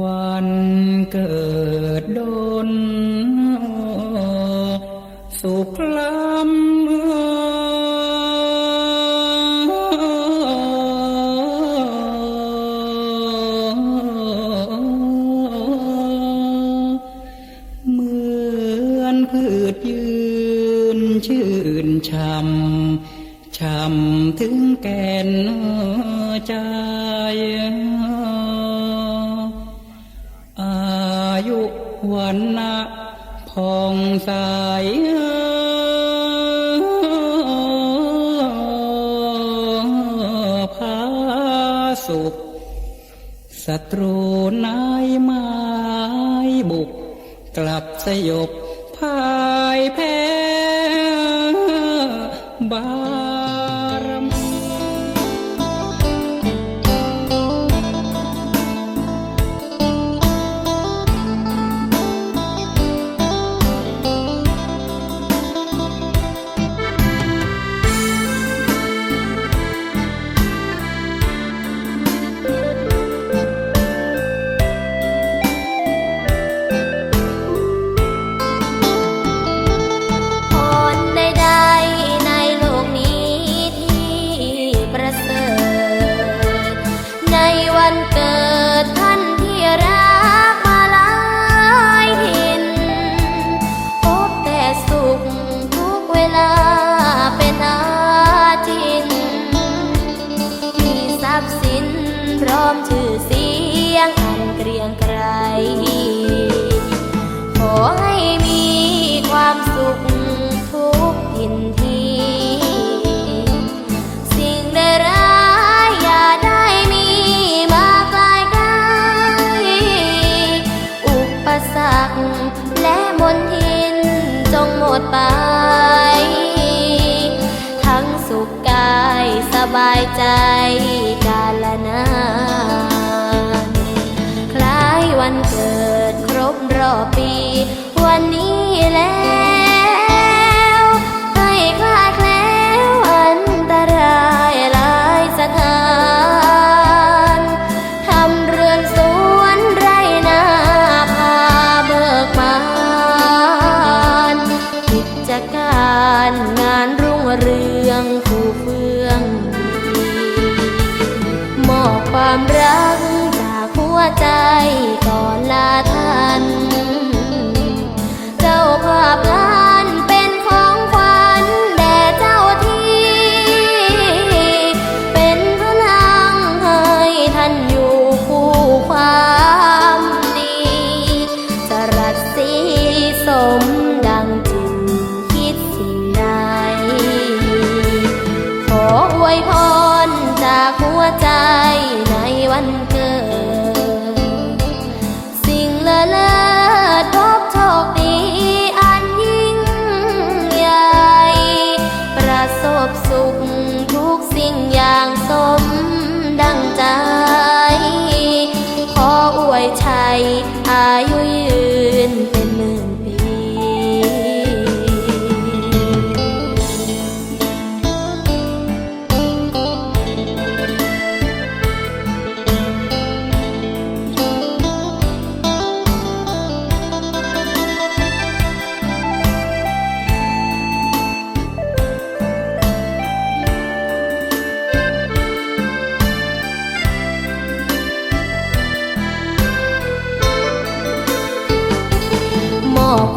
วันเกิดดนสุขล้ำเหมือนพืชยืนชื่นช่ำช่ำถึงแก่นใจ วันนะผ่องใสพาสุขศัตรูนายไม้บุก กลับสยบพายแพ้ อมชื่อเสียงอันเกรียงไกรขอให้มีความสุขทุกทินที สิ่งใดร้ายอย่าได้มีมาใกล้ใกล้อุปสรรคและมนทินจงหมดไป ทั้งสุขกา สบายใจกาลนานคล้ายวันเกิดครบรอบปี วันนี้แล้วให้คลาดแล้วอันตรายหลายสถานทำเรือนสวนไรนาพาเบิกบานกิจการงานรุ่งเรือง ใจในวันเกิด สิ่งเลอเลิศพบโชคดีอันยิ่งใหญ่ ประสบสุขทุกสิ่งอย่างสมดังใจ ขออวยชัยอายุยืน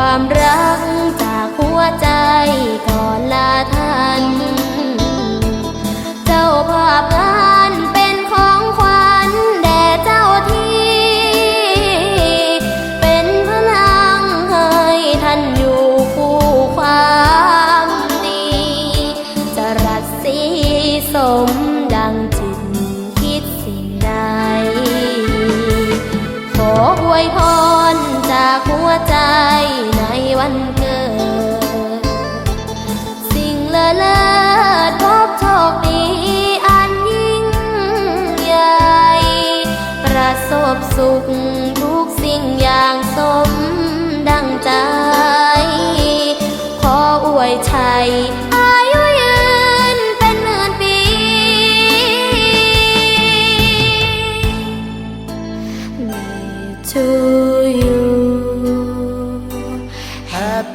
ความรักจากหัวใจก่อนลาท่าน เจ้าภาพงานเป็นของขวัญแด่เจ้าที่ เป็นพลังให้ท่านอยู่คู่ความดีจะรัสสีสมดังจิตคิดสิ่งใดขออวยพร ใจในวันเกิด สิ่งเลอเลิศพบโชคดีอันยิ่งใหญ่ ประสบสุขทุกสิ่งอย่างสมดังใจ ขออวยชัยอายุยืนเป็นหมื่นปี